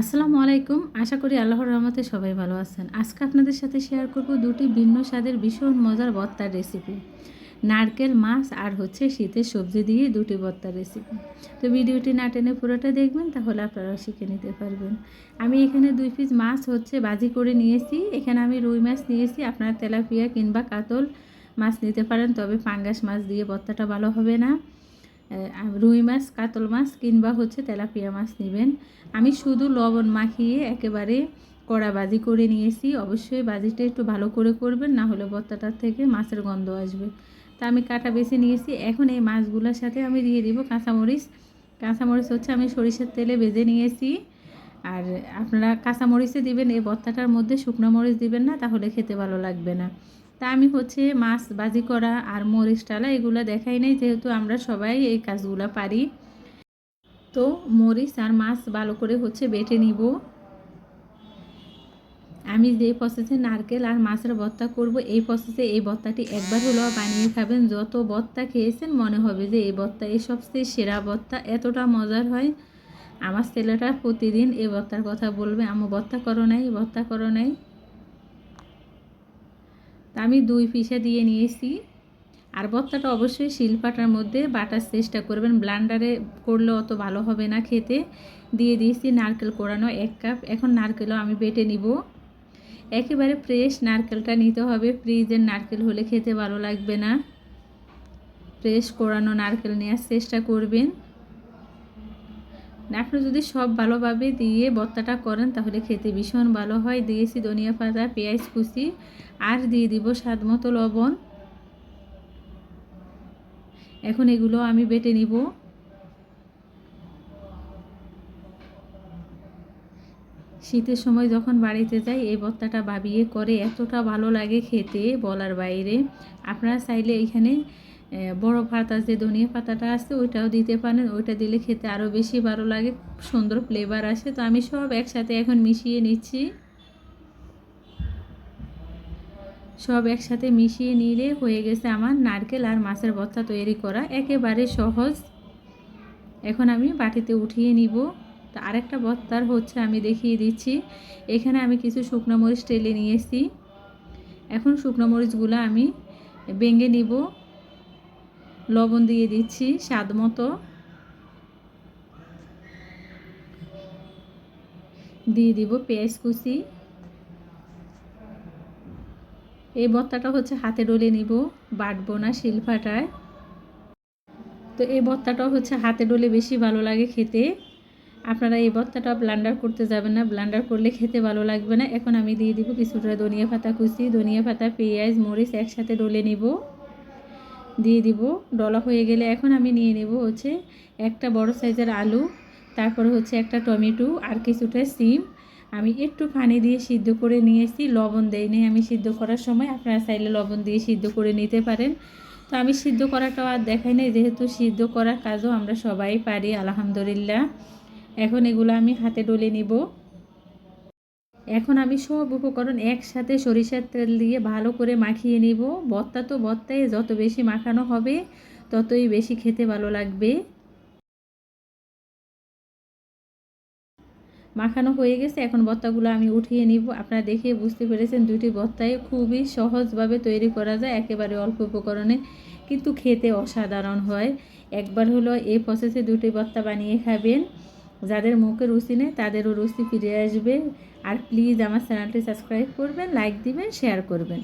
আসসালামু আলাইকুম। আশা করি আল্লাহর রহমতে সবাই ভালো আছেন। আজকে আপনাদের সাথে শেয়ার করব দুটি ভিন্ন স্বাদের ভীষণ মজার ভর্তার রেসিপি নারকেল, মাছ আর হচ্ছে শীতের সবজি দিয়ে দুটি ভর্তার রেসিপি তো ভিডিওটি না টেনে পুরোটা দেখবেন, তাহলে আপনারাও শিখে নিতে পারবেন। আমি এখানে দুই পিস মাছ হচ্ছে বাজি করে নিয়েছি। এখানে আমি রুই মাছ নিয়েছি। আপনারা তেলাপিয়া কিংবা কাতল মাছ নিতে পারেন, তবে পাঙ্গাস মাছ দিয়ে ভর্তাটা ভালো হবে না। রুই মাছ, কাতল মাছ কিংবা হচ্ছে তেলাপিয়া মাছ নেবেন। আমি শুধু লবণ মাখিয়ে একেবারে কড়া বাজি করে নিয়েছি। অবশ্যই বাজিটা একটু ভালো করে করবেন, না হলে ভর্তাটার থেকে মাছের গন্ধ আসবে। তা আমি কাটা বেছে নিয়েছি। এখন এই মাছগুলোর সাথে আমি দিয়ে দিব কাঁচামরিচ। কাঁচামরিচ হচ্ছে আমি সরিষার তেলে ভেজে নিয়েছি। আর আপনারা কাঁচামরিচে দিবেন, এই ভর্তাটার মধ্যে শুকনো মরিচ দিবেন না, তাহলে খেতে ভালো লাগবে না। তা আমি হচ্ছে মাছ বাজি করা আর মরিচ টালা এগুলো দেখাই নাই, যেহেতু আমরা সবাই এই কাজগুলো পারি। তো মরিচ আর মাছ ভালো করে হচ্ছে বেটে নিব। আমি যে প্রসেসে নারকেল আর মাছের ভর্তা করব, এই প্রসেসে এই ভর্তাটি একবার হলেও বানিয়ে খাবেন। যত ভর্তা খেয়েছেন মনে হবে যে এই ভর্তা এই সবচেয়ে সেরা ভর্তা এতটা মজার হয়। আমার ছেলেটা প্রতিদিন এই ভর্তার কথা বলবে আমু ভর্তা করো নাই ভর্তা করো নাই। তা আমি দুই পিসা দিয়ে নিয়েছি। আর ভর্তাটা অবশ্যই শিলপাটার মধ্যে বাটার চেষ্টা করবেন। ব্লান্ডারে করলে অত ভালো হবে না খেতে। দিয়ে দিয়েছি নারকেল কোড়ানো এক কাপ। এখন নারকেলও আমি বেটে নিব। একেবারে ফ্রেশ নারকেলটা নিতে হবে। ফ্রিজের নারকেল হলে খেতে ভালো লাগবে না। ফ্রেশ কোড়ানো নারকেল নেওয়ার চেষ্টা করবেন। আপনি যদি সব ভালোভাবে দিয়ে বত্তাটা করেন, তাহলে খেতে ভীষণ ভালো হয়। দিয়েছি ধনিয়া পাতা, পেঁয়াজ কুচি, আর দিয়ে দিব স্বাদ মতো লবণ। এখন এগুলো আমি বেটে নিব। শীতের সময় যখন বাড়িতে যাই, এই ভর্তাটা ভাবিয়ে করে, এতটা ভালো লাগে খেতে বলার বাইরে। আপনারা চাইলে এখানে বড় পাতা যে ধনিয়া পাতাটা আছে, ওইটাও দিতে পারেন, ওইটা দিলে খেতে আরও বেশি ভালো লাগে সুন্দর ফ্লেভার আসে। তো আমি সব একসাথে এখন মিশিয়ে নিচ্ছি। সব একসাথে মিশিয়ে নিলে হয়ে গেছে আমার নারকেল আর মাছের ভর্তা তৈরি করা, একেবারে সহজ। এখন আমি বাটিতে উঠিয়ে নিব। তো আরেকটা ভর্তার হচ্ছে আমি দেখিয়ে দিচ্ছি। এখানে আমি কিছু শুকনো মরিচ টেলে নিয়েছি। এখন শুকনো মরিচগুলো আমি বেঙ্গে নিব। লবণ দিয়ে দিচ্ছি স্বাদ মতো। দিয়ে দিব পেঁয়াজ কুচি। এই ভর্তাটা হচ্ছে হাতে ডলে নিব, বাটবো না শিলফাটায়। তো এই ভর্তাটাও হচ্ছে হাতে ডলে বেশি ভালো লাগে খেতে। আপনারা এই ভর্তাটা ব্লান্ডার করতে যাবেন না, ব্লান্ডার করলে খেতে ভালো লাগবে না। এখন আমি দিয়ে দিব কিছুটা ধনিয়া পাতা কুচি, ধনিয়া পাতা, পেঁয়াজ, মরিচ একসাথে ডলে নিব। দিয়ে দিব। ডলা হয়ে গেলে এখন আমি নিয়ে নেব হচ্ছে একটা বড় সাইজের আলু, তারপরে হচ্ছে একটা টমেটো আর কিছুটা সিম। আমি একটু পানি দিয়ে সিদ্ধ করে নিয়েছি লবণ দেয়নি আমি সিদ্ধ করার সময় আপনারা চাইলে লবণ দিয়ে সিদ্ধ করে নিতে পারেন। তো আমি সিদ্ধ করাটাও আর দেখাই নাই, যেহেতু সিদ্ধ করার কাজও আমরা সবাই পারি, আলহামদুলিল্লাহ। এখন এগুলো আমি হাতে ডলে নিব। এখন আমি সব উপকরণ একসাথে সরিষার তেল দিয়ে ভালো করে মাখিয়ে নিব। বত্তা তো বত্তায় যত বেশি মাখানো হবে, ততই বেশি খেতে ভালো লাগবে। মাখানো হয়ে গেছে, এখন বত্তাগুলো আমি উঠিয়ে নিব। আপনারা দেখে বুঝতে পেরেছেন দুটি বত্তায় খুবই সহজভাবে তৈরি করা যায়, একেবারে অল্প উপকরণে, কিন্তু খেতে অসাধারণ হয়। একবার হলো এই প্রসেসে দুটি বত্তা বানিয়ে খাবেন। যাদের মুখে রুচি নেই, তাদেরও রুচি ফিরে আসবে। আর প্লিজ আমার চ্যানেলটি সাবস্ক্রাইব করবেন লাইক দিবেন শেয়ার করবেন।